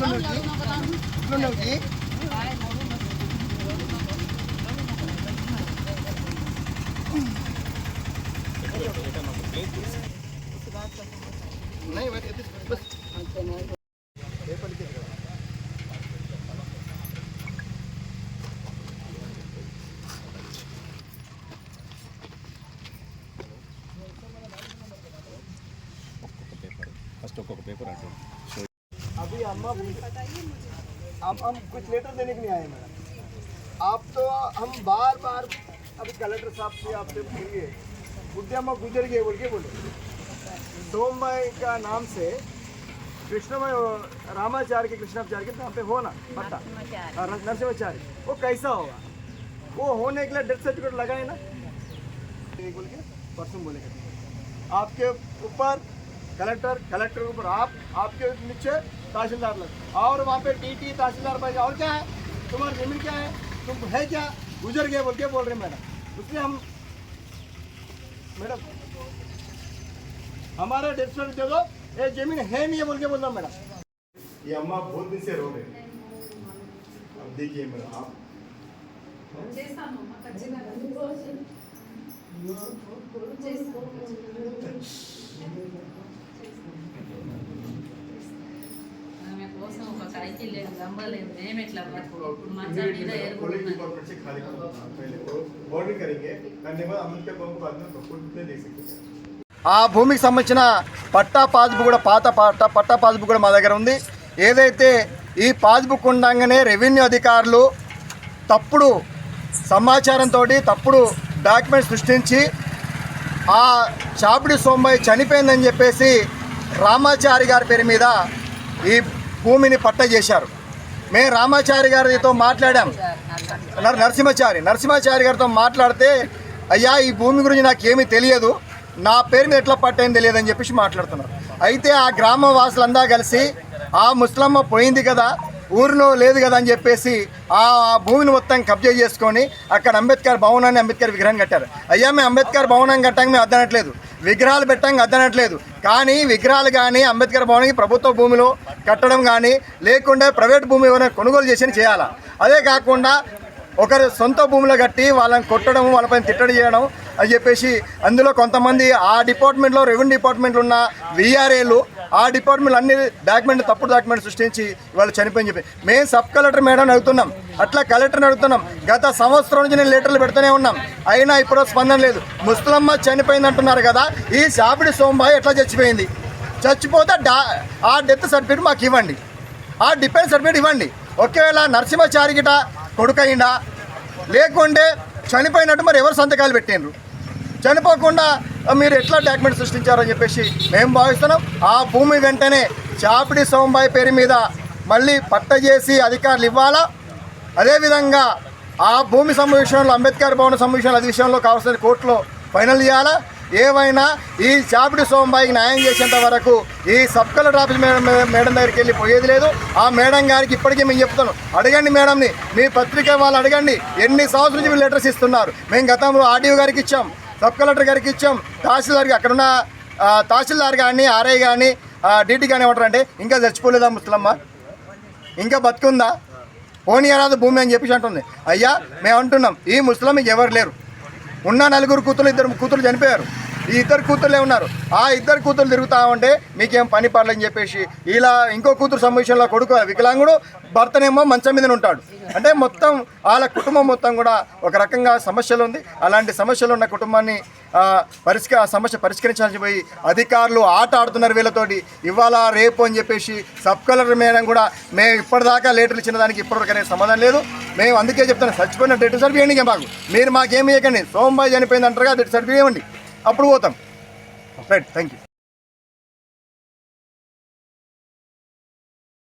ఇట్లుండవుకి first ఒక్కొక్క paper అంటుంది अभी अम्मा हम हम कुछ लेटर देने के लिए आए मैडम। आप तो हम बार बार अभी कलेक्टर साहब से आपसे बोलिए बुढ़े अम्मा गुजर गए बोल के बोले। सोमवार का नाम से कृष्णमय रामाचार्य के कृष्णाचार्य के नाम पे हो ना? पता? हाँ, नरसिम्हाचार्य वो कैसा होगा? वो होने के लिए डेथ सर्टिफिकेट लगाए ना? ये बोल के परसों बोलेगा आपके ऊपर कलेक्टर कलेक्टर के ऊपर आप आपके नीचे तहसीलदार लग। और वहाँ पे टीटी तहसीलदार भाई और क्या है? तुम्हारी ज़मीन क्या है? तुम है क्या? गुजर गए बोल के बोल रहे मैडम। इसलिए हम मैडम हमारा डेथ सर्टिफिकेट दे दो ये ज़मीन है नहीं है बोल के बोल रहा हूँ मैडम। ये अम्मा बहुत दिन से रो रहे अब देखिए मैडम आप ఆమె లేదు నమ్మలేదు. మేము ఎట్లా ఆ భూమికి సంబంధించిన పట్టా పాస్బుక్ కూడా పాత పట్టా పట్టా పాస్బుక్ కూడా మా దగ్గర ఉంది. ఏదైతే ఈ పాస్బుక్ ఉండగానే రెవెన్యూ అధికారులు తప్పుడు సమాచారంతో తప్పుడు డాక్యుమెంట్ సృష్టించి ఆ చాపుడి సోంబాయి చనిపోయిందని చెప్పేసి రామాచారి గారి పేరు మీద ఈ భూమిని పట్ట చేశారు. మేము రామాచారి గారితో మాట్లాడాం. నరసింహచారి నరసింహాచారి గారితో మాట్లాడితే అయ్యా ఈ భూమి గురించి నాకేమీ తెలియదు. నా పేరు మీద ఎట్లా పట్టేం తెలియదు అని చెప్పేసి మాట్లాడుతున్నారు. అయితే ఆ గ్రామ వాసులందా కలిసి ఆ ముస్లమ్మ పోయింది కదా ఊరిలో లేదు కదా అని చెప్పేసి ఆ భూమిని మొత్తం కబ్జా చేసుకొని అక్కడ అంబేద్కర్ భవనాన్ని అంబేద్కర్ విగ్రహాన్ని కట్టారు. అయ్యా మేము అంబేద్కర్ భవనం కట్టంగా మేము అద్దనట్లేదు. విగ్రహాలు పెట్టంగా అద్దనట్లేదు. కానీ విగ్రహాలు కానీ అంబేద్కర్ భవన్కి ప్రభుత్వ భూమిలో కట్టడం కానీ లేకుండా ప్రైవేట్ భూమి ఏమైనా కొనుగోలు చేసి చేయాలా? అదే కాకుండా ఒకరు సొంత భూమిలో కట్టి వాళ్ళని కొట్టడం వాళ్ళపై తిట్టడి చేయడం అని చెప్పేసి అందులో కొంతమంది ఆ డిపార్ట్మెంట్లో రెవెన్యూ డిపార్ట్మెంట్లో ఉన్న విఆర్ఏలు ఆ డిపార్ట్మెంట్ అన్ని డాక్యుమెంట్ తప్పుడు డాక్యుమెంట్ సృష్టించి వాళ్ళు చనిపోయి చెప్పి. మేము సబ్ కలెక్టర్ మేడం అడుగుతున్నాం. అట్లా కలెక్టర్ని అడుగుతున్నాం. గత సంవత్సరం నుంచి నేను లెటర్లు పెడుతూనే ఉన్నాం. అయినా ఇప్పుడు స్పందన లేదు. ముస్లమ్మ చనిపోయింది అంటున్నారు కదా ఈ సాపిడి సోంబాయి ఎట్లా చచ్చిపోయింది? చచ్చిపోతే డా ఆ డెత్ సర్టిఫికేట్ మాకు ఇవ్వండి. ఆ డిపెండ్ సర్టిఫికేట్ ఇవ్వండి. ఒకవేళ నరసింహ గిట కొడుకయిందా లేకుంటే చనిపోయినట్టు మరి ఎవరు సంతకాలు పెట్టిండ్రు? చనిపోకుండా మీరు ఎట్లా డాక్యుమెంట్ సృష్టించారని చెప్పేసి మేము భావిస్తున్నాం. ఆ భూమి వెంటనే చాపిడి సోంబాయి పేరు మీద మళ్ళీ పట్ట చేసి అధికారులు ఇవ్వాలా? అదేవిధంగా ఆ భూమి సంబంధించడంలో అంబేద్కర్ భవన సంబంధించిన అది విషయంలో కావాల్సిన కోర్టులో ఫైనల్ చేయాలా ఏమైనా ఈ చాపిడి సోంబాయికి న్యాయం చేసేంత వరకు ఈ sub collector office madam madam దగ్గరికి వెళ్ళి పోయేది లేదు. ఆ మేడం గారికి ఇప్పటికీ మేము చెప్తాను అడగండి మేడంని మీ పత్రిక వాళ్ళు అడగండి. ఎన్ని సంవత్సరాల నుంచి మీరు లెటర్స్ ఇస్తున్నారు? మేము గతంలో ఆర్డీఓ గారికి ఇచ్చాం. సబ్ కలెక్టర్ గారికి ఇచ్చాం. తహసీల్దార్కి అక్కడున్న ఆ, తహసీల్దార్ కానీ ఆర్ఐ కానీ డీటీ కానీ ఏమంటారంటే ఇంకా చచ్చిపోలేదా ముసలమ్మ? ఇంకా బతుకుందా? పోనీ అనాథ భూమి అని చెప్పేసి అంటుంది. అయ్యా మేము అంటున్నాం ఈ ముసలమ్మ ఎవరు లేరు? ఉన్న నలుగురు కూతురు ఇద్దరు కూతురు చనిపోయారు. ఈ ఇద్దరు కూతుర్లే ఉన్నారు. ఆ ఇద్దరు కూతురు తిరుగుతా ఉంటే మీకేం పని పడలేని చెప్పేసి ఇలా ఇంకో కూతురు సంబంధించిన కొడుకు వికలాంగుడు భర్తనేమో మంచం మీద ఉంటాడు. అంటే మొత్తం వాళ్ళ కుటుంబం మొత్తం కూడా ఒక రకంగా సమస్యలు ఉంది. అలాంటి సమస్యలు ఉన్న కుటుంబాన్ని పరిష్క సమస్య పరిష్కరించాల్సి పోయి అధికారులు ఆట ఆడుతున్నారు వీళ్ళతోటి. ఇవాళ రేపు అని చెప్పేసి సబ్ కలెక్టర్ మేడం కూడా మేము ఇప్పటిదాకా లేటర్లు ఇచ్చిన దానికి ఇప్పటివరకు అనేది సమాధానం లేదు. మేము అందుకే చెప్తాను చచ్చిపోయిన డెట్ సర్టిఫికేట్ మాకు. మీరు మాకేమి ఇవ్వకండి సోమబాయి చనిపోయింది అంటారుగా డెట్ సర్టిఫికేట్ ఇవ్వండి. అప్పుడు పోతాం. Right thank you